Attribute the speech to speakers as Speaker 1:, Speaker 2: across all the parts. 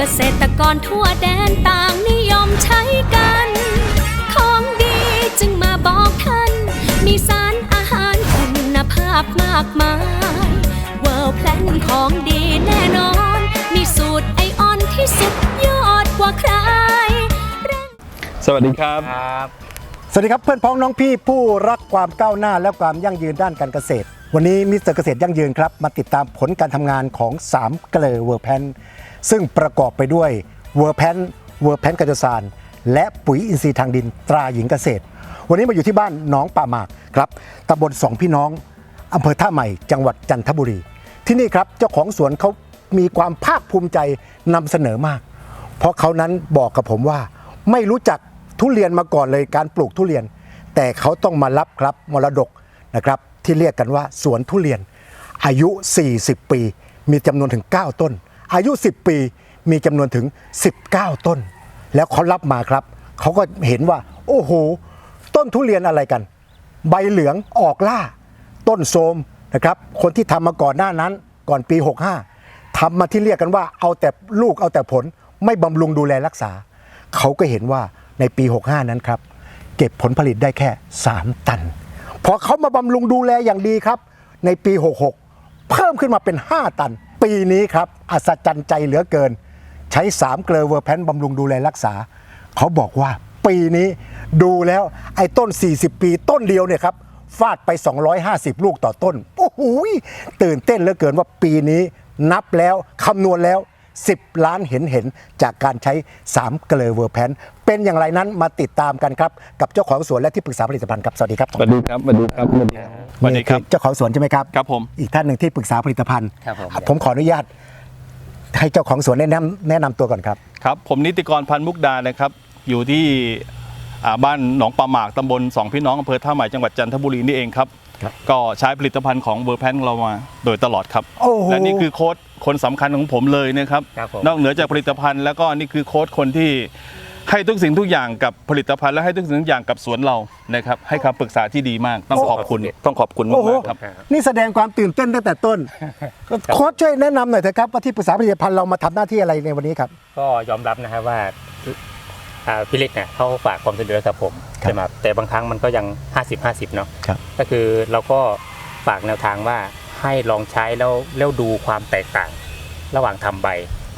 Speaker 1: เกษตรกรทั่วแดนต่างนิยมใช้กัน ของดีจึงมาบอกท่าน มีสารอาหารคุณภาพมากมายเวิร์แพลนของดีแน่นอน มีสูตรไอออนที่สุดยอดกว่าใคร
Speaker 2: สวัสดีครับ
Speaker 3: ครับ
Speaker 4: สวัสดีครับเพื่อนพ้องน้องพี่ผู้รักความก้าวหน้าและความยั่งยืนด้านการเกษตร วันนี้มิสเตอร์เกษตรยั่งยืนครับ มาติดตามผลการทำงานของ 3 เกลอเวอร์แพน ซึ่งประกอบไปด้วยเวอร์แพนเวอร์แพนกัจจสารและปุ๋ยอินทรีย์ทางดินตราหญิงเกษตร วันนี้มาอยู่ที่บ้านหนองป่าหมากครับตำบลสองพี่น้องอำเภอท่าใหม่จังหวัดจันทบุรี ที่นี่ครับเจ้าของสวนเขามีความภาคภูมิใจนำเสนอมาก เพราะเขานั้นบอกกับผมว่า ไม่รู้จักทุเรียนมาก่อนเลยการปลูกทุเรียน แต่เขาต้องมารับครับมรดกนะครับที่เรียกกันว่าสวนทุเรียนอายุ 40 ปี มีจำนวนถึง 9 ต้น อายุ 10 ปีมีจำนวนถึง 19 ต้น แล้วเขารับมาครับ เขาก็เห็นว่า โอ้โห ต้นทุเรียนอะไรกัน ใบเหลืองออกล่า ต้นโทมนะครับ คนที่ทำมาก่อนหน้านั้นก่อนปี 65ทำมาที่เรียกกันว่าเอาแต่ลูกเอาแต่ผลไม่บำรุงดูแลรักษา เขาก็เห็นว่าในปี 65 นั้นครับ เก็บผลผลิตได้แค่ 3 ตัน พอเขามาบำรุงดูแลอย่างดีครับ ในปี 66 เพิ่มขึ้นมาเป็น 5 ตัน ปีนี้ครับอัศจรรย์ใจเหลือเกิน ใช้3เกลอเวอร์แพนบำรุงดูแลรักษา เขาบอกว่าปีนี้ดูแล้วไอ้ต้น 40 ปีต้นเดียวเนี่ยครับฟาดไป 250 ลูกต่อต้น โอ้โหตื่นเต้นเหลือเกินว่าปีนี้นับแล้วคำนวณแล้ว 10 ล้านเห็นเห็นจากการใช้ 3 เกลอเวอร์แพนเป็นอย่างไรนั้นมาติดตามกันครับ กับเจ้าของสวนและที่ปรึกษาผลิตภัณฑ์ครับสวัสดีครับ
Speaker 2: สวัสดีครับสวัสดีครับสวัสดีครับสวัสดีครับ
Speaker 4: นี่อเจ้าของสวนใช่ไหมครับ
Speaker 2: ครับผม
Speaker 4: อีกท่านหนึ่งที่ปรึกษาผลิตภัณฑ์
Speaker 3: ครับผม
Speaker 4: ผมขออนุญาตให้เจ้าของสวนแนะนำแนะนำตัวก่อนครับ
Speaker 2: ครับผมนิติกรพันธ์มุกดานะครับ อยู่ที่อ่าบ้านหนองปลาหมากตำบลสองพี่น้องอำเภอท่าใหม่จังหวัดจันทบุรีนี่เองครับ
Speaker 4: ครับ
Speaker 2: ก็ใช้ผลิตภัณฑ์ของเวอร์แพนเรามาโดยตลอดครับ
Speaker 4: โอ้โห
Speaker 2: และนี่คือโค้ดคนสำคัญของผมเลยนะครับ
Speaker 3: ครับผม
Speaker 2: นอกเหนือจากผลิตภัณฑ์แล้วก็นี่คือโค้ดคนที่ให้ทุกสิ่งทุกอย่างกับผลิตภัณฑ์และให้ทุกสิ่งทุกอย่างกับสวนเรานะครับให้คำปรึกษาที่ดีมากต้องขอบคุณต้องขอบคุณมาก
Speaker 4: โอ้โห
Speaker 2: ๆครับ
Speaker 4: นี่แสดงความตื่นเต้นตั้งแต่ต้น โค้ชช่วยแนะนำหน่อยเถอะครับว่าที่ปรึกษาผลิตภัณฑ์เรามาทำหน้าที่อะไรในวันนี้ครับ
Speaker 3: ก็ยอมรับนะครับว่า อ่าพี่เล็กเนี่ยเขาฝากความช่วยเหลือกับผม
Speaker 4: ครับ
Speaker 3: ใช่ไหมครับแต่บางครั้งมันก็ยัง 50 50เนาะ
Speaker 4: ครับ
Speaker 3: ก็คือเราก็ฝากแนวทางว่าให้ลองใช้แล้วแล้วดูความแตกต่าง ระหว่างทำใบ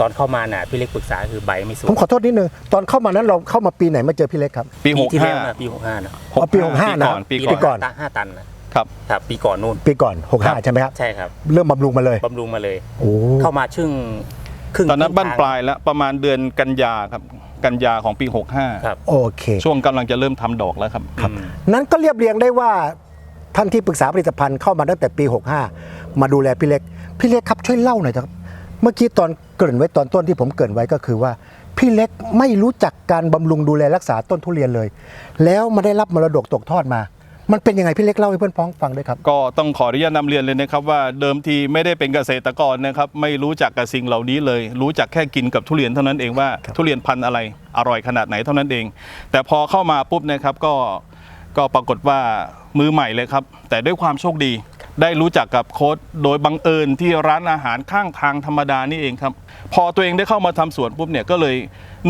Speaker 3: ตอนเข้ามาน่ะพี่เล็กปรึกษาคือใบไม่สว
Speaker 4: ผม
Speaker 3: ย
Speaker 4: ขอโทษนิดนึง ตอนเข้ามานั้นเราเข้ามาปีไหนมาเจอพี่เล็กครับ
Speaker 2: ปีหก
Speaker 3: ที่แล้ว
Speaker 2: ห้า
Speaker 3: นะปี65นะ
Speaker 4: อ๋อปี65นะ
Speaker 2: ปี
Speaker 4: ปี
Speaker 2: ก่
Speaker 4: ก่
Speaker 2: อ
Speaker 4: อนน
Speaker 3: ห้าตันนะครับ ครับปีก่อนนู่น
Speaker 4: ปีก่อน
Speaker 2: ครับ
Speaker 4: 65 ใช่ไหมครับ
Speaker 3: ใช่ครับ
Speaker 4: เริ่มบำรุงมาเลย
Speaker 3: บำรุงมาเลย
Speaker 4: โอ้
Speaker 3: เข้ามาชึ่งครึ่ง
Speaker 2: ตอนนั้น
Speaker 3: ครึ่ง
Speaker 2: บ้าน
Speaker 3: ทง
Speaker 2: ปลายแล้วประมาณเดือนกันยาครับ กันยาของปี
Speaker 3: ครับ
Speaker 4: โอเค
Speaker 2: 65ช่วงกำลังจะเริ่มทำดอกแล้วครับ
Speaker 3: อืม
Speaker 4: นั้นก็เรียบเรียงได้ว่าท่านที่ปรึกษาผลิตภัณฑ์เข้ามาตั้งแต่ปี 65 มาดูแลพี่เล็ก พี่เล็กครับช่วยเล่าหน่อยครับ เมื่อกี้ตอนเกริ่นไว้ตอนต้นที่ผมเกริ่นไว้ก็คือว่า พี่เล็กไม่รู้จักการบำรุงดูแลรักษาต้นทุเรียนเลย แล้วมาได้รับมรดกตกทอดมา มันเป็นยังไงพี่เล็กเล่าให้เพื่อนพ้องฟังด้วยครับ
Speaker 2: ก็ต้องขออนุญาตนำเรียนเลยนะครับว่าเดิมทีไม่ได้เป็นเกษตรกรนะครับไม่รู้จักกับสิ่งเหล่านี้เลย รู้จักแค่กินกับทุเรียนเท่านั้นเองว่า
Speaker 4: ครับ
Speaker 2: ทุเรียนพันธุ์อะไรอร่อยขนาดไหนเท่านั้นเอง แต่พอเข้ามาปุ๊บนะครับก็ก็ปรากฏว่ามือใหม่เลยครับ แต่ด้วยความโชคดี ได้รู้จักกับโค้ดโดยบังเอิญที่ร้านอาหารข้างทางธรรมดานี่เองครับ พอตัวเองได้เข้ามาทำสวนปุ๊บเนี่ยก็เลย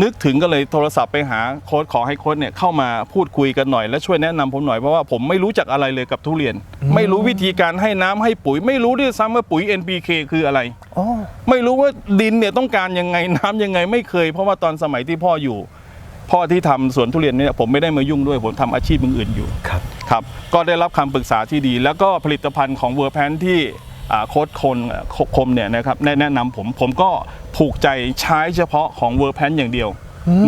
Speaker 2: นึกถึงก็เลยโทรศัพท์ไปหาโค้ดขอให้โค้ดเนี่ยเข้ามาพูดคุยกันหน่อยและช่วยแนะนำผมหน่อยเพราะว่าผมไม่รู้จักอะไรเลยกับทุเรียน ไม่รู้วิธีการให้น้ำให้ปุ๋ย ไม่รู้ด้วยซ้ำว่าปุ๋ย NPK คืออะไร
Speaker 4: อ๋อ
Speaker 2: ไม่รู้ว่าดินเนี่ยต้องการยังไงน้ำยังไงไม่เคย เพราะว่าตอนสมัยที่พ่ออยู่ พ่อที่ทำสวนทุเรียนเนี่ยผมไม่ได้มายุ่งด้วยผมทำอาชีพอื่นๆอยู่
Speaker 4: ครับ
Speaker 2: ครับก็ได้รับคำปรึกษาที่ดี แล้วก็ผลิตภัณฑ์ของเวอร์แพนที่อ่าโค้ดคนอ่าโคคมเนี่ยนะครับได้แนะนำผมผมก็ผูกใจใช้เฉพาะของเวอร์แพนอย่างเดียว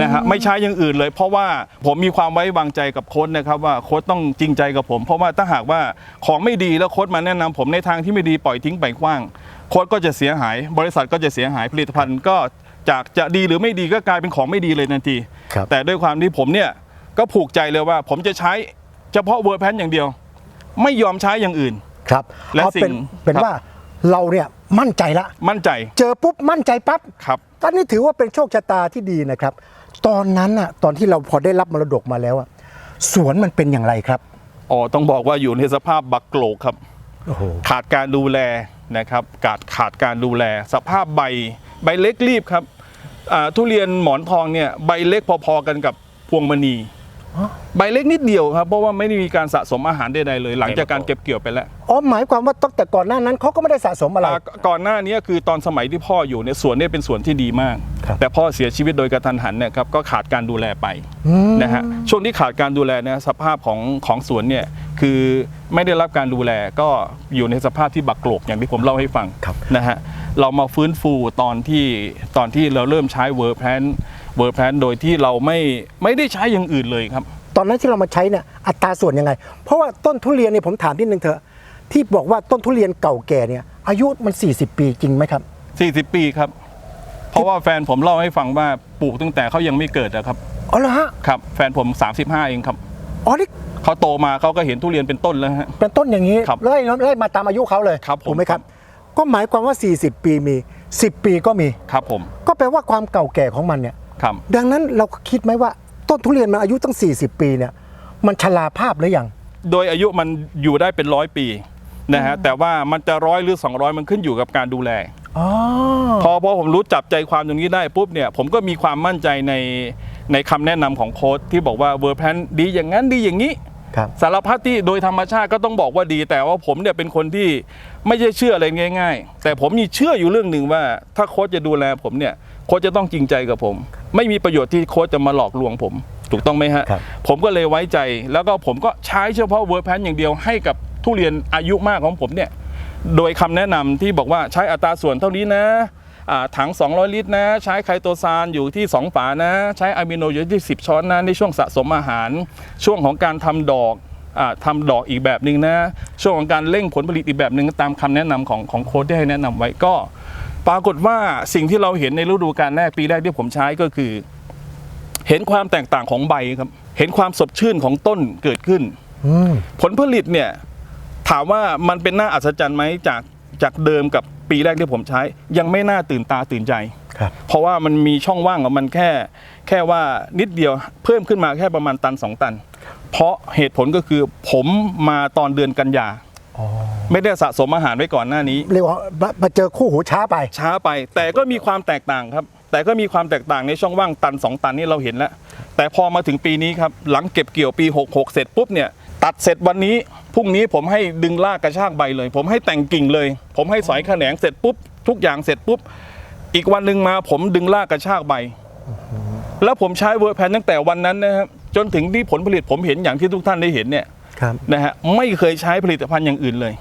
Speaker 2: นะฮะไม่ใช้อย่างอื่นเลย เพราะว่าผมมีความไว้วางใจกับโค้ดนะครับว่าโค้ดต้องจริงใจกับผม เพราะว่าถ้าหากว่าของไม่ดีแล้วโค้ดมาแนะนำผมในทางที่ไม่ดีปล่อยทิ้งไปกว้าง โค้ดก็จะเสียหาย บริษัทก็จะเสียหายผลิตภัณฑ์ก็จากจะดีหรือไม่ดีก็กลายเป็นของไม่ดีเลยทันที
Speaker 4: ครับ
Speaker 2: แต่ด้วยความที่ผมเนี่ยก็ผูกใจเลยว่าผมจะใช้ เฉพาะเวอร์แพนอย่างเดียว ไม่ยอมใช้อย่างอื่น
Speaker 4: ครับ
Speaker 2: และ
Speaker 4: เอาเป็น
Speaker 2: สิ่ง
Speaker 4: เป็น
Speaker 2: ครับ
Speaker 4: ว่าเราเนี่ยมั่นใจละ
Speaker 2: มั่นใจ
Speaker 4: เจอปุ๊บมั่นใจปั๊บ
Speaker 2: ครับ
Speaker 4: ตอนนี้ถือว่าเป็นโชคชะตาที่ดีนะครับ ตอนนั้นน่ะตอนที่เราพอได้รับมรดกมาแล้วอะสวนมันเป็นอย่างไรครับ
Speaker 2: อ๋อต้องบอกว่าอยู่ในสภาพบักโกรกครับ
Speaker 4: โอ้โห
Speaker 2: ขาดการดูแลนะครับขาดขาดการดูแล สภาพใบใบเล็กรีบครับอ่าทุเรียนหมอนทองเนี่ยใบเล็กพอๆกันกับพวงมณี
Speaker 4: อ๋อ
Speaker 2: ใบเล็กนิดเดียวครับเพราะว่าไม่ได้มีการสะสมอาหารใดๆเลย หลังจากการเก็บเกี่ยวไปแล้ว
Speaker 4: อ๋อหมายความว่าตั้งแต่ก่อนหน้านั้นเขาก็ไม่ได้สะสมอะไร
Speaker 2: อ่าก่อนหน้านี้คือตอนสมัยที่พ่ออยู่เนี่ยสวนเนี่ยเป็นสวนที่ดีมาก
Speaker 4: ครับ
Speaker 2: แต่พ่อเสียชีวิตโดยกระทันหันเนี่ยครับก็ขาดการดูแลไป
Speaker 4: อืม
Speaker 2: นะฮะช่วงที่ขาดการดูแลเนี่ยสภาพของของสวนเนี่ยคือไม่ได้รับการดูแลก็อยู่ในสภาพที่บักโกรกอย่างที่ผมเล่าให้ฟัง
Speaker 4: ครับ
Speaker 2: นะฮะเรามาฟื้นฟูตอนที่ตอนที่เราเริ่มใช้เวอร์แพน เวอร์แพนโดยที่เราไม่ไม่ได้ใช้อย่างอื่นเลยครับ
Speaker 4: ตอนนั้นที่เรามาใช้เนี่ยอัตราส่วนยังไง เพราะว่าต้นทุเรียนเนี่ยผมถามนิดนึงเถอะที่บอกว่าต้นทุเรียนเก่าแก่เนี่ยอายุมัน 40 ปีจริงไหมครับ
Speaker 2: 40 ปีครับ เพราะว่าแฟนผมเล่าให้ฟังว่าปลูกตั้งแต่เขายังไม่เกิดนะครับ
Speaker 4: อ๋อเหรอฮะ
Speaker 2: ครับแฟนผม 35 เองครับ
Speaker 4: อ๋อนี่
Speaker 2: เขาโตมาเขาก็เห็นทุเรียนเป็นต้นแล้วฮะ
Speaker 4: เป็นต้นอย่างนี้
Speaker 2: ครับ
Speaker 4: ไล่ไล่มาตามอายุเขาเลย
Speaker 2: ครับผม
Speaker 4: ถูกไหมครับ ก็หมายความว่า 40 ปีมี 10 ปีก็มี
Speaker 2: ครับผม
Speaker 4: ก็แปลว่าความเก่าแก่ของมันเนี่ย
Speaker 2: ครับ
Speaker 4: ดังนั้นเราคิดไหมว่าต้นทุเรียนมันอายุตั้ง 40 ปีเนี่ยมันชราภาพหรือยัง
Speaker 2: โดยอายุมันอยู่ได้เป็นร้อยปีนะฮะแต่ว่ามันจะร้อยหรือ 200 มันขึ้นอยู่กับการดูแล
Speaker 4: อ๋อ
Speaker 2: พอพอผมรู้จับใจความตรงนี้ได้ปุ๊บเนี่ยผมก็มีความมั่นใจในในคำแนะนำของโค้ชที่บอกว่าเวอร์แพนดีอย่างนั้นดีอย่างนี้
Speaker 4: ครับ
Speaker 2: สารพัดที่โดยธรรมชาติก็ต้องบอกว่าดี แต่ว่าผมเนี่ยเป็นคนที่ไม่ใช่เชื่ออะไรง่าย ๆ แต่ผมมีเชื่ออยู่เรื่องหนึ่งว่า ถ้าโค้ชจะดูแลผมเนี่ยโค้ชจะต้องจริงใจกับผม ไม่มีประโยชน์ที่โค้ชจะมาหลอกลวงผม ถูกต้องไหมฮะ
Speaker 4: ครับ
Speaker 2: ผมก็เลยไว้ใจแล้วก็ผมก็ใช้เฉพาะเวอร์แพนอย่างเดียวให้กับทุเรียนอายุมากของผมเนี่ยโดยคำแนะนำที่บอกว่าใช้อัตราส่วนเท่านี้นะอ่าถัง 200 ลิตรนะ ใช้ไคโตซานอยู่ที่ 2 ฝานะ ใช้อะมิโนอยู่ที่ 10 ช้อนนะในช่วงสะสมอาหาร ช่วงของการทำดอกอาทำดอกอีกแบบหนึ่งนะ ช่วงของการเร่งผลผลิตอีกแบบหนึ่งตามคำแนะนำของของโค้ชที่ให้แนะนำไว้ก็ ปรากฏว่าสิ่งที่เราเห็นในฤดูกาลแรกปีแรกที่ผมใช้ก็คือ เห็นความแตกต่างของใบครับ เห็นความสดชื่นของต้นเกิดขึ้น
Speaker 4: อืม
Speaker 2: ผลผลิตเนี่ย ถามว่ามันเป็นน่าอัศจรรย์ไหมจากจากเดิมกับปีแรกที่ผมใช้ ยังไม่น่าตื่นตาตื่นใจ
Speaker 4: ครับ
Speaker 2: เพราะว่ามันมีช่องว่างของมันแค่ แค่ว่านิดเดียวเพิ่มขึ้นมาแค่ประมาณตัน2ตัน เพราะเหตุผลก็คือผมมาตอนเดือนกันยา
Speaker 4: อ๋อ
Speaker 2: ไม่ได้สะสมอาหารไว้ก่อนหน้านี้
Speaker 4: เรียกว่ามามาเจอคู่หูช้าไป
Speaker 2: ช้าไป แต่ก็มีความแตกต่างครับ แต่ก็มีความแตกต่างในช่องว่างตัน 2 ตันนี่เราเห็นแล้ว แต่พอมาถึงปีนี้ครับ หลังเก็บเกี่ยวปี 66 เสร็จปุ๊บเนี่ย ตัดเสร็จวันนี้พรุ่งนี้ผมให้ดึงลากกระชากใบเลย ผมให้แต่งกิ่งเลย ผมให้สอยแขนงเสร็จปุ๊บทุกอย่างเสร็จปุ๊บอีกวันหนึ่งมาผมดึงลากกระชากใบ แล้วผมใช้เวอร์แพนตั้งแต่วันนั้นนะครับจนถึงที่ผลผลิตผมเห็นอย่างที่ทุกท่านได้เห็นเนี่ย
Speaker 4: ครับ
Speaker 2: นะฮะไม่เคยใช้ผลิตภัณฑ์อย่างอื่นเลย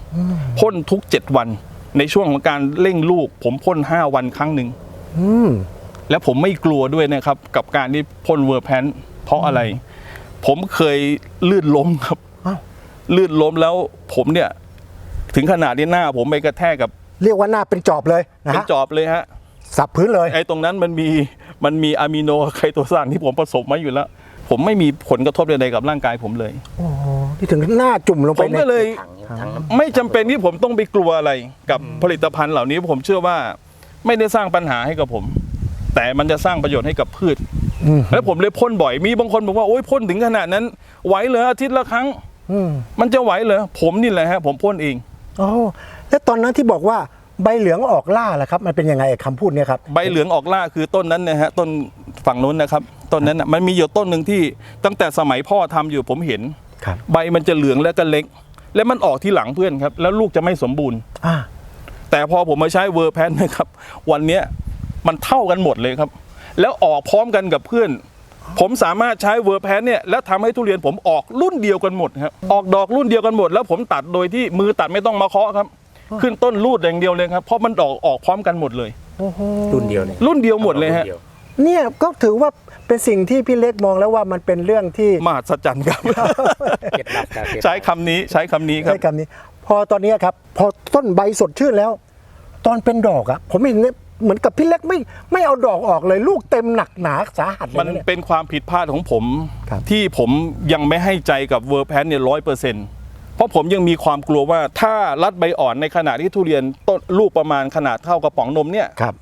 Speaker 2: พ่นทุก 7 วัน ในช่วงของการเร่งลูก ผมพ่น 5 วันครั้งหนึ่ง
Speaker 4: อืม
Speaker 2: และผมไม่กลัวด้วยนะครับ กับการที่พ่นเวอร์แพนเพราะอะไร ผมเคยลื่นล้มครับ
Speaker 4: อ้าว
Speaker 2: ลื่นล้มแล้วผมเนี่ย ถึงขนาดที่หน้า ผมไปกระแทกกับ
Speaker 4: เรียกว่าหน้าเป็นจอบเลยนะ
Speaker 2: เป็น
Speaker 4: ฮะ
Speaker 2: จอบเลยฮะ
Speaker 4: สับพื้นเลย
Speaker 2: ไอ้ตรงนั้นมันมีมันมีอะมิโนไคโตซานที่ผมผสมมาอยู่แล้ว ผมไม่มีผลกระทบใดๆกับร่างกายผมเลย
Speaker 4: โอ้โห ที่ถึงหน้าจุ่มลง
Speaker 2: ผ
Speaker 4: ไป
Speaker 2: ม
Speaker 4: ใน
Speaker 2: ก็เลย
Speaker 3: ถังถังน้ำ
Speaker 2: ไม่จำเป็นที่ผมต้องไปกลัวอะไรกับผลิตภัณฑ์เหล่านี้ผมเชื่อว่าไม่ได้สร้างปัญหาให้กับผม แต่มันจะสร้างประโยชน์ให้กับพืช
Speaker 4: อืม
Speaker 2: แล้วผมเลยพ่นบ่อยมีบางคนบอกว่าโอ้ยพ่นถึงขนาดนั้น ไหวเหรออาทิตย์ละครั้ง
Speaker 4: อืม
Speaker 2: มันจะไหวเหรอผมนี่แหละฮะผมพ่นเอง
Speaker 4: โอ้แล้วตอนนั้นที่บอกว่าใบเหลืองออกล่าล่ะครับ มันเป็นยังไงคำพูดเนี่ยครับ
Speaker 2: ใบเหลืองออกล่าคือต้นนั้นนะฮะต้นฝั่งนู้นนะครับต้นนั้นน่ะมันมีอยู่ต้นหนึ่งที่ตั้งแต่สมัยพ่อทำอยู่ผมเห็น
Speaker 4: ครับ
Speaker 2: ใบมันจะเหลืองและก็เล็ก และมันออกที่หลังเพื่อนครับ แล้วลูกจะไม่สมบูรณ์
Speaker 4: อ่า
Speaker 2: แต่พอผมมาใช้เวอร์แพนนะครับ วันเนี้ยมันเท่ากันหมดเลยครับ แล้วออกพร้อมกันกับเพื่อน ผมสามารถใช้เวอร์แพนเนี่ยแล้วทำให้ทุเรียนผมออกรุ่นเดียวกันหมดครับออกดอกรุ่นเดียวกันหมด แล้วผมตัดโดยที่มือตัดไม่ต้องมาเคาะครับ ขึ้นต้นรูดอย่างเดียวเลยครับเพราะมันดอกออกพร้อมกันหมดเลย
Speaker 4: โอ้โห
Speaker 3: รุ่นเดียวเลย
Speaker 2: รุ่นเดียวหมดเลยฮะ
Speaker 3: รุ่นดีว
Speaker 4: เนี่ยก็ถือว่าเป็นสิ่งที่พี่เล็กมองแล้วว่ามันเป็นเรื่องที่
Speaker 2: มหัศจรรย์ครับ
Speaker 3: เคล็ดลับครับเคล็ดลับ
Speaker 2: ใช้คำนี้ใช้คำนี้ครับ
Speaker 4: ใช้คำนี้ พอตอนเนี้ยครับ พอต้นใบสดชื่นแล้ว ตอนเป็นดอกอะผมเห็นเนี่ยเหมือนกับพี่เล็กไม่ไม่เอาดอกออกเลย ลูกเต็มหนักหนาสาหัสเลย
Speaker 2: มัน
Speaker 4: นะเนี่ย
Speaker 2: เป็นความผิดพลาดของผม
Speaker 4: ครับ
Speaker 2: ที่ผมยังไม่ให้ใจกับเวอร์แพนเนี่ยร้อยเปอร์เซ็นต์เพราะผมยังมีความกลัวว่าถ้ารัดใบอ่อนในขณะที่ทุเรียนต้นลูกประมาณขนาดเท่ากระป๋องนมเนี่ย
Speaker 4: ครับ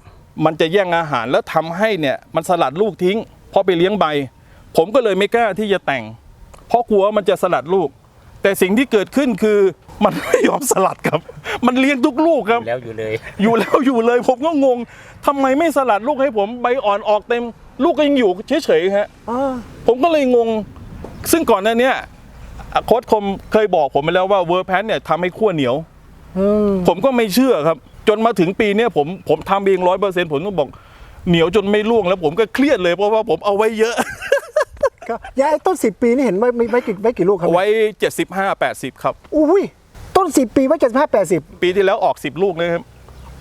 Speaker 2: มันจะแย่งอาหารแล้วทำให้เนี่ยมันสลัดลูกทิ้งเพราะไปเลี้ยงใบ ผมก็เลยไม่กล้าที่จะแต่ง เพราะกลัวว่ามันจะสลัดลูก แต่สิ่งที่เกิดขึ้นคือมันไม่ยอมสลัดครับ มันเลี้ยงทุกลูกครับ
Speaker 3: แล้วอยู่เลย
Speaker 2: อยู่แล้วอยู่เลย ผมก็งงทำไมไม่สลัดลูกให้ผมใบอ่อนออกเต็ม ลูกก็ยังอยู่เฉยๆฮะ
Speaker 4: อ่า
Speaker 2: ผมก็เลยงง ซึ่งก่อนหน้าเนี้ยอะโค้ชคมเคยบอกผมไปแล้วว่าเวอร์แพนเนี่ยทำให้ขั้วเหนียว
Speaker 4: อืม
Speaker 2: ผมก็ไม่เชื่อครับ จนมาถึงปีเนี้ยผมผมทำเองร้อยเปอร์เซ็นต์ผมต้องบอกเหนียวจนไม่ร่วงแล้วผมก็เครียดเลยเพราะว่าผมเอาไว้เยอะ
Speaker 4: ก็ยายต้นสิบปีนี่เห็นไว้ไม่ไม่กี่ไม่กี่ลูกครับ
Speaker 2: ไว้ 75 80 ครับ
Speaker 4: อุ้ยต้นสิบปีไว้เจ็ดสิบห้าแปดสิบ
Speaker 2: ปีที่แล้วออก 10 ลูกนะครับ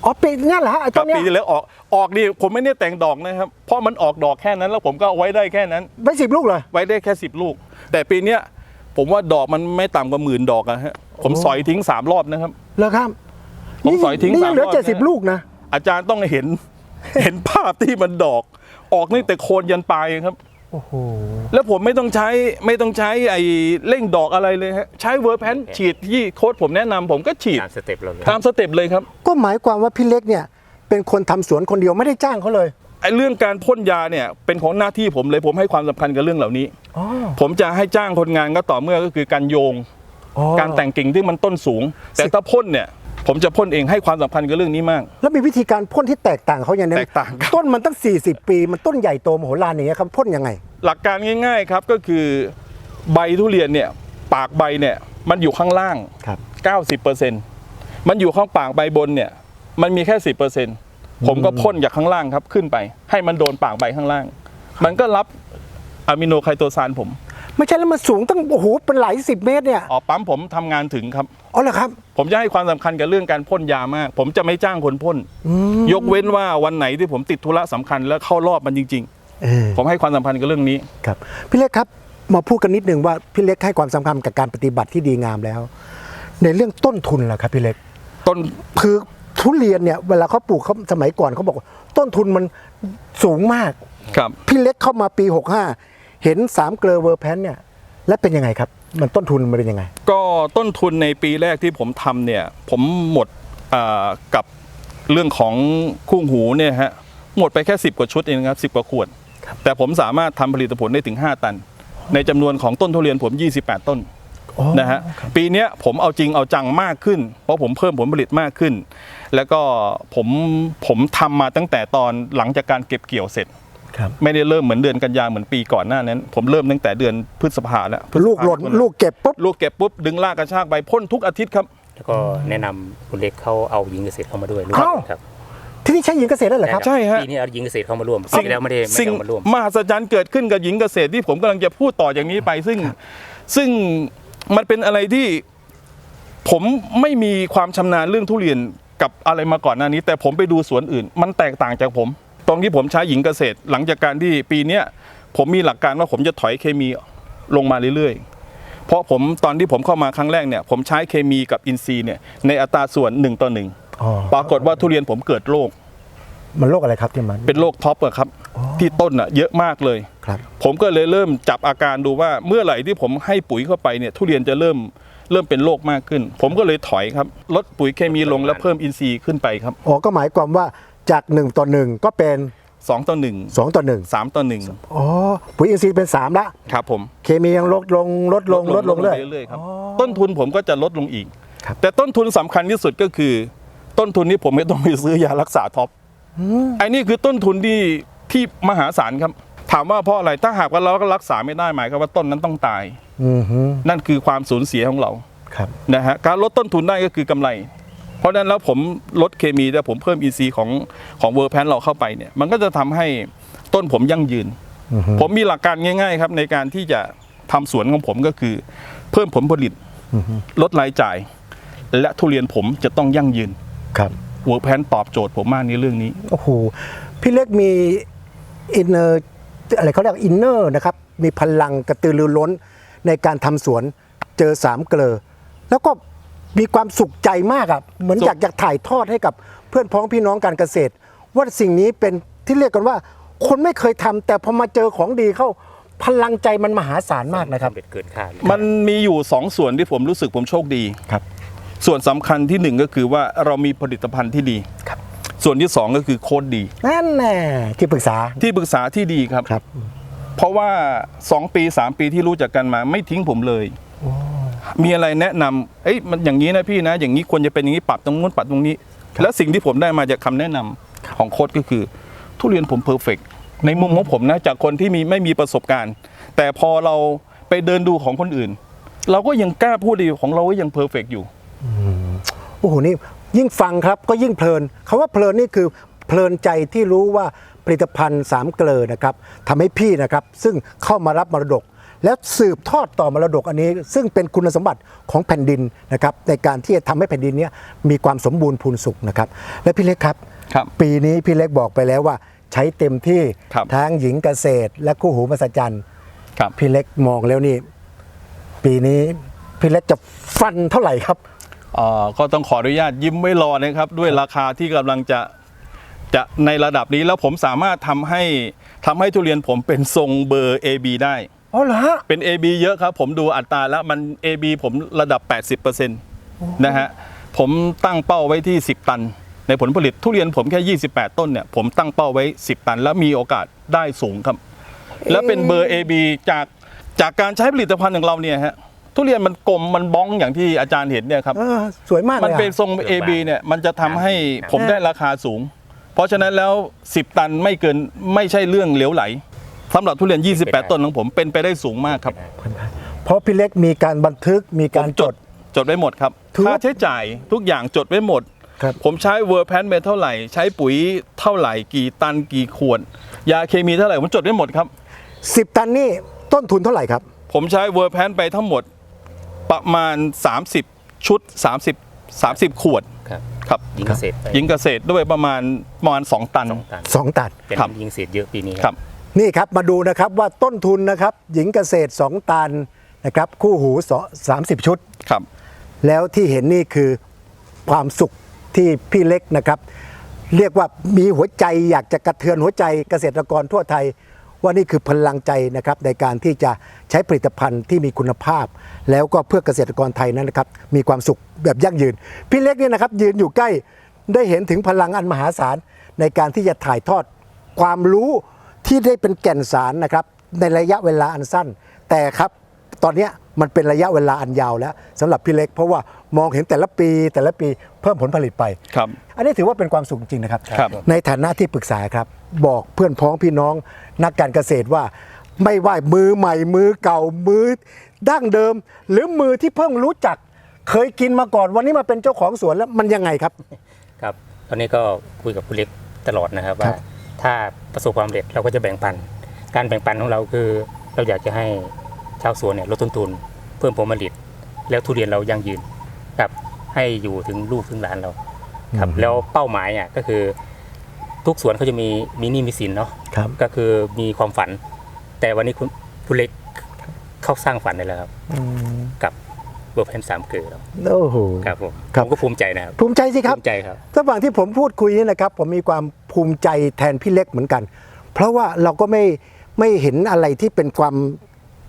Speaker 4: อ๋อปีนั่นเหรอฮะไอ้
Speaker 2: ค
Speaker 4: ต้
Speaker 2: รั
Speaker 4: น
Speaker 2: บ
Speaker 4: เนี้ย
Speaker 2: ปีที่แล้วออกออกนี่ผมไม่ได้แต่งดอกนะครับ เพราะมันออกดอกแค่นั้นแล้วผมก็เอาไว้ได้แค่นั้น
Speaker 4: ไว้สิบลูกเลย
Speaker 2: ไว้ได้แค่ 10 ลูก แต่ปีเนี้ยผมว่าดอกมันไม่ต่ำกว่าหมื่นดอกอะฮะผมสอยทิ้ง 3 รอบนะครับ
Speaker 4: เหรอครับ
Speaker 2: ผมสอยทิ้ง
Speaker 4: นี่
Speaker 2: สาม
Speaker 4: เหลือ
Speaker 2: รอบ
Speaker 4: เจ็ดสิบ
Speaker 2: นะ
Speaker 4: ลูกนะ
Speaker 2: อาจารย์ต้องเห็น เห็นภาพที่มันดอก ออกนี่แต่โคนยันปลายครับ
Speaker 4: โอ้โห
Speaker 2: แล้วผมไม่ต้องใช้ไม่ต้องใช้ไอ้เร่งดอกอะไรเลยฮะใช้เวอร์แพนฉีดที่โค้ดผมแนะนำผมก็ฉีด
Speaker 3: ตามสเต็ปเราเลย
Speaker 2: ตามสเต็ปเลยครับ
Speaker 4: ก็หมายความว่าพี่เล็กเนี่ย เป็นคนทำสวนคนเดียวไม่ได้จ้างเขาเลย
Speaker 2: ไอ้เรื่องการพ่นยาเนี่ยเป็นของหน้าที่ผมเลยผมให้ความสำคัญกับเรื่องเหล่านี้
Speaker 4: อ๋อ
Speaker 2: ผมจะให้จ้างคนงานก็ต่อเมื่อก็คือการโยง
Speaker 4: อ๋อ
Speaker 2: การแต่งกิ่งที่มันต้นสูง แต่ถ้าพ่นเนี่ย ผมจะพ่นเองให้ความสำคัญกับเรื่องนี้มาก
Speaker 4: แล้วมีวิธีการพ่นที่แตกต่างเขาอย่างนี้
Speaker 2: แตกต่างครับ
Speaker 4: ต้นมันตั้ง 40 ปี มันต้นใหญ่โตมโหฬารอย่างเงี้ยครับพ่นยังไง
Speaker 2: หลักการง่ายๆครับก็คือใบทุเรียนเนี่ยปากใบเนี่ยมันอยู่ข้างล่าง
Speaker 4: ครับ
Speaker 2: 90%มันอยู่ข้างปากใบบนเนี่ยมันมีแค่ 10%ผมก็พ่นจากข้างล่างครับขึ้นไป ให้มันโดนปากใบข้างล่าง มันก็รับอะมิโนไคโตซานผม
Speaker 4: ไม่ใช่แล้วมันสูงตั้งโอ้โหเป็นหลายสิบเมตรเนี่ย
Speaker 2: อ๋อปั๊มผมทำงานถึงครับ
Speaker 4: อ๋อเหรอครับ
Speaker 2: ผมจะให้ความสำคัญกับเรื่องการพ่นยามาก ผมจะไม่จ้างคนพ่นยกเว้นว่าวันไหนที่ผมติดธุระสำคัญแล้วเข้ารอบมันจริง
Speaker 4: เออ
Speaker 2: ๆ ผมให้ความสำคัญกับเรื่องนี้
Speaker 4: ครับพี่เล็กครับมาพูดกันนิดนึงว่าพี่เล็กให้ความสำคัญกับการปฏิบัติที่ดีงามแล้ว ในเรื่องต้นทุนล่ะครับพี่เล็ก
Speaker 2: ต้น
Speaker 4: คือทุเรียนเนี่ยเวลาเขาปลูกเขาสมัยก่อนเขาบอกว่าต้นทุนมันสูงมาก
Speaker 2: ครับ
Speaker 4: พี่เล็กเข้ามาปี 65 เห็นสามเกลอเวอร์แพนเนี่ยแล้วเป็นยังไงครับ มันต้นทุนมันเป็นยังไง
Speaker 2: ก็ต้นทุนในปีแรกที่ผมทำเนี่ย ผมหมดอ่ากับเรื่องของคู่หูเนี่ยฮะหมดไปแค่ 10 กว่าชุดเองครับ10กว่าขวด แต่ผมสามารถทำผลิตผลได้ถึง 5 ตัน ในจำนวนของต้นทุเรียนผม 28 ต้น
Speaker 4: อ๋อ
Speaker 2: นะฮะปีเนี้ยผมเอาจริงเอาจังมากขึ้น เพราะผมเพิ่มผลผลิตมากขึ้น แล้วก็ผมผมทำมาตั้งแต่ตอนหลังจากการเก็บเกี่ยวเสร็จ
Speaker 4: ครับ
Speaker 2: ไม่ได้เริ่มเหมือนเดือนกันยาเหมือนปีก่อนหน้านั้น ผมเริ่มตั้งแต่เดือนพฤษภาแล้วพฤษภา
Speaker 4: ลูกหล่นลูกเก็บปุ๊บ
Speaker 2: ลูกเก็บปุ๊บดึงลากกระชากใบพ่นทุกอาทิตย์ครับ
Speaker 3: แล้วก็แนะนำคุณเล็กเขาเอายิงเกษตรเข้ามาด้วยรู้
Speaker 4: เอ้า
Speaker 3: ครับ
Speaker 4: ที่นี่ใช้หญิงเกษตรได้เหรอครับ
Speaker 2: ใช่ฮะ
Speaker 3: ปีนี้เอายิงเกษตรเข้ามาร่วมปีที่แล้วไม่ได้ไม่
Speaker 2: สิ่ง
Speaker 3: ได้เอามาร่วม
Speaker 2: มหัศจรรย์เกิดขึ้นกับหญิงเกษตรที่ผมกำลังจะพูดต่ออย่างนี้ไป ซึ่งซึ่งมันเป็นอะไรที่ผมไม่มีความชำนาญเรื่องทุเรียนกับอะไรมาก่อนหน้านี้ แต่ผมไปดูสวนอื่น มันแตกต่างจากผม ตรงที่ผมใช้หญิงเกษตร หลังจากการที่ปีเนี้ยผมมีหลักการว่าผมจะถอยเคมีลงมาเรื่อยๆ เพราะผมตอนที่ผมเข้ามาครั้งแรกเนี่ยผมใช้เคมีกับอินทรีย์เนี่ยในอัตราส่วนหนึ่งต่อหนึ่ง
Speaker 4: อ๋อ
Speaker 2: ปรากฏว่าทุเรียนผมเกิดโรค
Speaker 4: มันโรคอะไรครับที่มัน
Speaker 2: เป็นโรคท็อปอะครับ ที่ต้นอะเยอะมากเลย
Speaker 4: ครับ
Speaker 2: ผมก็เลยเริ่มจับอาการดูว่าเมื่อไหร่ที่ผมให้ปุ๋ยเข้าไปเนี่ยทุเรียนจะเริ่มเริ่มเป็นโรคมากขึ้น ผมก็เลยถอยครับ ลดปุ๋ยเคมีลงแล้วเพิ่มอินทรีย์ขึ้นไปครับ
Speaker 4: อ๋อก็หมายความว่า จาก 1 ต่อ 1 ก็เป็น
Speaker 2: 2 ต่อ
Speaker 4: 2ต่อ
Speaker 2: 1 3 ต่อ1
Speaker 4: 1อ๋อปุ๋ยอินทรีย์เป็น 3 ละ
Speaker 2: ครับผม
Speaker 4: เคมียังลดลงลดลงลดลงเรื่อย
Speaker 2: ไปเรื่อยๆครับต้นทุนผมก็จะลดลงอีก
Speaker 4: ครับ
Speaker 2: แต่ต้นทุนสำคัญที่สุดก็คือ ต้นทุนนี้ผมไม่ต้องไปซื้อยารักษาท็อปไอ้นี่คือต้นทุนที่ที่มหาศาลครับ ถามว่าเพราะอะไรถ้าหากว่าเราก็รักษาไม่ได้หมายความว่าต้นนั้นต้องตาย
Speaker 4: อือฮึ
Speaker 2: นั่นคือความสูญเสียของเรา
Speaker 4: ครับ
Speaker 2: นะฮะการลดต้นทุนได้ก็คือกำไร เพราะฉะนั้นแล้วผมลดเคมีแต่ผมเพิ่ม EC ของของเวอร์แพนเราเข้าไปเนี่ยมันก็จะทำให้ต้นผมยั่งยืน
Speaker 4: อือฮึ
Speaker 2: ผมมีหลักการง่าย ๆ ครับในการที่จะทำสวนของผมก็คือ เพิ่มผลผลิต
Speaker 4: อือฮึ
Speaker 2: ลดรายจ่าย และทุเรียนผมจะต้องยั่งยืน
Speaker 4: ครับ
Speaker 2: เวอร์แพนตอบโจทย์ผมมากในเรื่องนี้
Speaker 4: โอ้โหพี่เล็กมีอินเนอร์อะไรเขาเรียกอินเนอร์นะครับมีพลังกระตือรือร้นในการทำสวนเจอสามเกลอแล้วก็ มีความสุขใจมากอะเหมือน
Speaker 2: สุข
Speaker 4: อยากอยากถ่ายทอดให้กับเพื่อนพ้องพี่น้องการเกษตร ว่าสิ่งนี้เป็นที่เรียกกันว่า คนไม่เคยทำแต่พอมาเจอของดีเข้าพลังใจมันมหาศาลมากนะครับ
Speaker 3: เป็ดเกินคาด
Speaker 2: มันมีอยู่สองส่วนที่ผมรู้สึกผมโชคดี
Speaker 4: ครับ
Speaker 2: ส่วนสำคัญที่หนึ่งก็คือว่าเรามีผลิตภัณฑ์ที่ดี
Speaker 4: ครับ
Speaker 2: ส่วนที่สองก็คือโค้ดดี
Speaker 4: นั่นแน่ที่ปรึกษา
Speaker 2: ที่ปรึกษาที่ดีครับ
Speaker 4: ครับ
Speaker 2: เพราะว่า2ปี3ปีที่รู้จักกันมาไม่ทิ้งผมเลย มีอะไรแนะนำเอ้ยมันอย่างนี้นะพี่นะ อย่างนี้ควรจะเป็นอย่างนี้ปรับตรงนู้นปรับตรงนี้ แล้วสิ่งที่ผมได้มาจากคำแนะนำของโค้ดก็คือ ทุเรียนผมเพอร์เฟกในมุมของผมนะจากคนที่มีไม่มีประสบการณ์ แต่พอเราไปเดินดูของคนอื่น เราก็ยังกล้าพูดดีของเราก็ยังเพอร์เฟกอยู่
Speaker 4: โอ้โหนี่ยิ่งฟังครับก็ยิ่งเพลินคาว่าเพลินนี่คือเพลินใจที่รู้ว่าผลิตภัณฑ์สามเกลอนะครับทำให้พี่นะครับ ซึ่งเข้ามารับมรดก แล้วสืบทอดต่อมรดกอันนี้ ซึ่งเป็นคุณสมบัติของแผ่นดินนะครับในการที่จะทำให้แผ่นดินเนี้ยมีความสมบูรณ์พูนสุขนะครับและพี่เล็กครับ
Speaker 2: ครับ
Speaker 4: ปีนี้พี่เล็กบอกไปแล้วว่าใช้เต็มที่
Speaker 2: ครับ
Speaker 4: ทั้งหญิงเกษตร และคู่หูมหัศจรรย์
Speaker 2: ครับ
Speaker 4: พี่เล็กมองแล้วนี่ปีนี้พี่เล็กจะฟันเท่าไหร่ครับ
Speaker 2: เอ่อก็ต้องขออนุญาตยิ้มไว้รอนะครับ ด้วยราคาที่กำลังจะจะในระดับนี้แล้วผมสามารถทำให้ทำให้ทุเรียนผมเป็นทรงเบอร์ AB ได้
Speaker 4: อ๋อเหรอฮะ
Speaker 2: เป็น AB เยอะครับ ผมดูอัตราแล้วมัน AB ผมระดับ 80%นะฮะผมตั้งเป้าไว้ที่ 10 ตัน ในผลผลิตทุเรียนผมแค่ 28 ต้นเนี่ยผมตั้งเป้าไว้ 10 ตัน แล้วมีโอกาสได้สูงครับ แล้วเป็นเบอร์ AB จากจากการใช้ผลิตภัณฑ์ของเราเนี่ยฮะทุเรียนมันกลมมันบ้องอย่างที่อาจารย์เห็นเนี่ยครับ
Speaker 4: เออสวยมากเลย
Speaker 2: มัน
Speaker 4: อะ
Speaker 2: เป็นทรง AB เนี่ยมันจะทำให้ผมได้ราคาสูง เพราะฉะนั้นแล้ว 10 ตันไม่เกินไม่ใช่เรื่องเหลวไหล สำหรับทุเรียน 28 ต้นของผมเป็นไปได้สูงมากครับ
Speaker 4: เพราะพี่เล็กมีการบันทึกมีการจด
Speaker 2: จดไว้หมดครับ
Speaker 4: ถือว่า
Speaker 2: ค่าใช้จ่ายทุกอย่างจดไว้หมด
Speaker 4: ครับ
Speaker 2: ผมใช้เวอร์แพนเมเท่าไหร่ ใช้ปุ๋ยเท่าไหร่ กี่ตันกี่ขวด ยาเคมีเท่าไหร่ผมจดไว้หมดครับ
Speaker 4: 10 ตันนี่ต้นทุนเท่าไหร่ครับ
Speaker 2: ผมใช้เวอร์แพนไปทั้งหมดประมาณ 30 ชุด 30 30 ขวด
Speaker 3: ครับ
Speaker 2: ครับ
Speaker 3: ยิงเกษตรไป
Speaker 2: ยิงเกษตรด้วยประมาณประมาณ 2 ตัน
Speaker 3: สองตัน
Speaker 4: 2ตัน
Speaker 3: เป็น
Speaker 2: ครับ
Speaker 3: ยิงเกษตรเยอะปีนี้
Speaker 2: ครับ
Speaker 4: นี่ครับมาดูนะครับว่าต้นทุนนะครับหญิงเกษตร 2 ตันนะครับคู่หูสามสิบชุด
Speaker 2: ครับ
Speaker 4: แล้วที่เห็นนี่คือความสุขที่พี่เล็กนะครับ เรียกว่ามีหัวใจอยากจะกระเทือนหัวใจเกษตรกรทั่วไทย ว่านี่คือพลังใจนะครับในการที่จะใช้ผลิตภัณฑ์ที่มีคุณภาพ แล้วก็เพื่อเกษตรกรไทยนั้นนะครับมีความสุขแบบยั่งยืน พี่เล็กเนี่ยนะครับยืนอยู่ใกล้ได้เห็นถึงพลังอันมหาศาลในการที่จะถ่ายทอดความรู้ ที่ได้เป็นแก่นสารนะครับในระยะเวลาอันสั้น แต่ครับตอนเนี้ยมันเป็นระยะเวลาอันยาวแล้วสำหรับพี่เล็ก เพราะว่ามองเห็นแต่ละปีแต่ละปีเพิ่มผลผลิตไป
Speaker 2: ครับ
Speaker 4: อันนี้ถือว่าเป็นความสุขจริงนะครับ
Speaker 2: ครับ
Speaker 4: ในฐานะที่ปรึกษาครับ บอกเพื่อนพ้องพี่น้อง นักการเกษตรว่าไม่ว่ามือใหม่มือเก่ามือดั้งเดิม หรือมือที่เพิ่งรู้จัก เคยกินมาก่อนวันนี้มาเป็นเจ้าของสวนแล้วมันยังไงครับ
Speaker 3: ครับ ตอนนี้ก็คุยกับคุณเล็กตลอดนะครับ
Speaker 4: ครั
Speaker 3: ว่า
Speaker 4: บ
Speaker 3: ถ้าประสบความสำเร็จเราก็จะแบ่งปัน การแบ่งปันของเราคือเราอยากจะให้ชาวสวนเนี่ยลดต้นทุน เพิ่มผลผลิต แล้วทุเรียนเรายั่งยืนครับให้อยู่ถึงลูกถึงหลานเราครับแล้วเป้าหมายเนี่ยก็คือ ทุกสวนเขาจะมีมีหนี่มีสินเนาะ
Speaker 4: ครับ
Speaker 3: ก็คือมีความฝัน แต่วันนี้คุณคุณเล็กเข้าสร้างฝันได้แล้วครับกับ เบอร์เพนสามเกลือแล้ว
Speaker 4: โอ้โห
Speaker 3: ครับผม
Speaker 4: ครับ
Speaker 3: ผมก็ภูมิใจนะครับ
Speaker 4: ภูมิใจสิครับ
Speaker 3: ภูมิใจครับ
Speaker 4: ระหว่างที่ผมพูดคุยนี่นะครับ ผมมีความภูมิใจแทนพี่เล็กเหมือนกัน เพราะว่าเราก็ไม่ไม่เห็นอะไรที่เป็นความ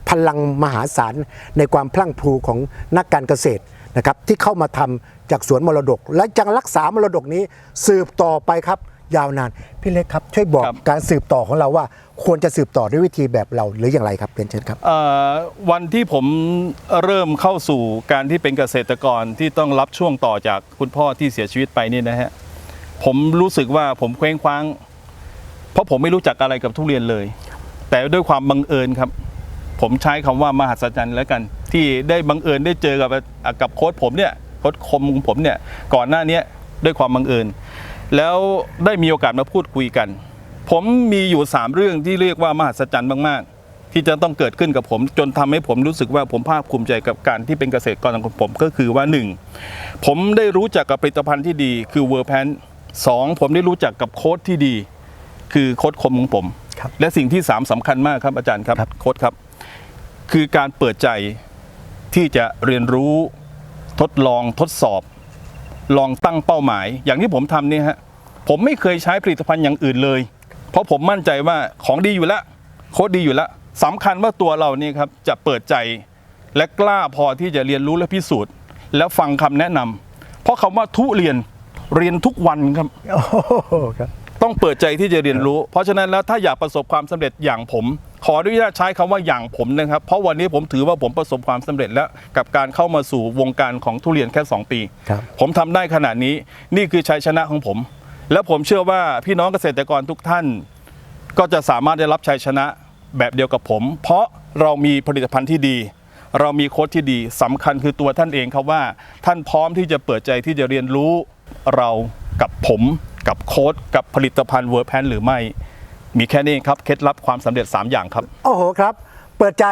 Speaker 4: พลังมหาศาลในความพลั่งพลูของนักการเกษตรนะครับ ที่เข้ามาทำจากสวนมรดก และยังรักษามรดกนี้สืบต่อไปครับ ยาวนาน พี่เล็กครับ ช่วยบอก
Speaker 2: ครับ
Speaker 4: การสืบต่อของเราว่า ควรจะสืบต่อด้วยวิธีแบบเราหรืออย่างไรครับเป็นเชิญครับ
Speaker 2: เอ่อวันที่ผมเริ่มเข้าสู่การที่เป็นเกษตรกรที่ต้องรับช่วงต่อจากคุณพ่อที่เสียชีวิตไปนี่นะฮะผมรู้สึกว่าผมเคว้งคว้าง เพราะผมไม่รู้จักอะไรกับทุเรียนเลย แต่ด้วยความบังเอิญครับ ผมใช้คำว่ามหัศจรรย์แล้วกัน ที่ได้บังเอิญได้เจอกับกับโค้ชผมเนี่ยโค้ชคมของผมเนี่ยก่อนหน้าเนี้ยด้วยความบังเอิญ แล้วได้มีโอกาสมาพูดคุยกัน ผมมีอยู่ 3 เรื่องที่เรียกว่ามหัศจรรย์มากๆ ที่จะต้องเกิดขึ้นกับผม จนทำให้ผมรู้สึกว่าผมภาคภูมิใจกับการที่เป็นเกษตรกรของผมก็คือว่า 1. ผมได้รู้จักกับผลิตภัณฑ์ที่ดีคือเวอร์แพนสองผมได้รู้จักกับโค้ดที่ดี คือโค้ดคมของผม
Speaker 4: ครับ
Speaker 2: และสิ่งที่ 3สำคัญมากครับอาจารย์ครับ
Speaker 4: ครับ
Speaker 2: โค้ดครับ คือการเปิดใจที่จะเรียนรู้ทดลองทดสอบ ลองตั้งเป้าหมาย อย่างที่ผมทำเนี่ยฮะผมไม่เคยใช้ผลิตภัณฑ์อย่างอื่นเลย เพราะผมมั่นใจว่าของดีอยู่แล้วโค้ดดีอยู่แล้วสำคัญว่าตัวเราเนี่ยครับจะเปิดใจและกล้าพอที่จะเรียนรู้และพิสูจน์ แล้วฟังคำแนะนำเพราะคำว่าทุเรียนเรียนทุกวันครับ
Speaker 4: โอ้โหครับ
Speaker 2: ต้องเปิดใจที่จะเรียนรู้ เพราะฉะนั้นแล้วถ้าอยากประสบความสำเร็จอย่างผม ขออนุญาตใช้คำว่าอย่างผมนะครับ เพราะวันนี้ผมถือว่าผมประสบความสำเร็จแล้วกับการเข้ามาสู่วงการของทุเรียนแค่ 2 ปี
Speaker 4: ครับ
Speaker 2: ผมทำได้ขนาดนี้นี่คือชัยชนะของผม และผมเชื่อว่าพี่น้องเกษตรกรทุกท่าน ก็จะสามารถได้รับชัยชนะแบบเดียวกับผม เพราะเรามีผลิตภัณฑ์ที่ดี เรามีโค้ดที่ดีสำคัญคือตัวท่านเองครับว่า ท่านพร้อมที่จะเปิดใจที่จะเรียนรู้เรากับผม กับโค้ดกับผลิตภัณฑ์เวอร์แพนหรือไม่ มีแค่นี้เองครับเคล็ดลับความสำเร็จ 3 อย่างครับ
Speaker 4: โอ้โหครับ เปิดใจ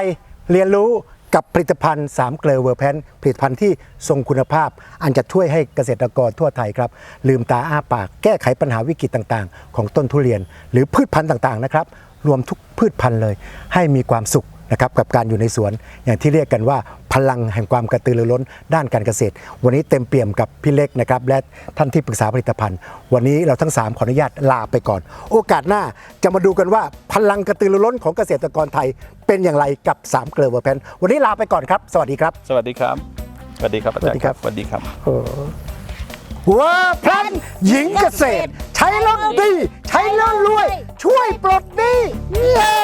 Speaker 4: เรียนรู้กับผลิตภัณฑ์3เกลือเวอร์แพนผลิตภัณฑ์ที่ทรงคุณภาพ อันจะช่วยให้เกษตรกรทั่วไทยครับ ลืมตาอ้าปากแก้ไขปัญหาวิกฤตต่างๆ ของต้นทุเรียน หรือพืชพันธุ์ต่างๆนะครับรวมทุกพืชพันธุ์เลย ให้มีความสุข นะครับกับการอยู่ในสวนอย่างที่เรียกกันว่าพลังแห่งความกระตือรือร้นด้านการเกษตร วันนี้เต็มเปี่ยมกับพี่เล็กนะครับและท่านที่ปรึกษาผลิตภัณฑ์ วันนี้เราทั้ง 3 ขออนุญาตลาไปก่อน โอกาสหน้าจะมาดูกันว่าพลังกระตือรือร้นของเกษตรกรไทย เป็นอย่างไรกับ3เกลือเวอร์แพนวันนี้ลาไปก่อนครับ สวัสดีครับ
Speaker 2: สวัสดีครับ สวัสดีครับอาจารย์ครับ
Speaker 4: ส
Speaker 2: ส
Speaker 4: วั
Speaker 2: วั
Speaker 4: ส
Speaker 2: ส
Speaker 4: ดี
Speaker 2: ดี
Speaker 4: ค
Speaker 2: ค
Speaker 4: รั
Speaker 2: รับบ
Speaker 4: เวอร์แพนหญิงเกษตร ใช้แล้วดี ใช้แล้วรวย ช่วยปลดหนี้เย้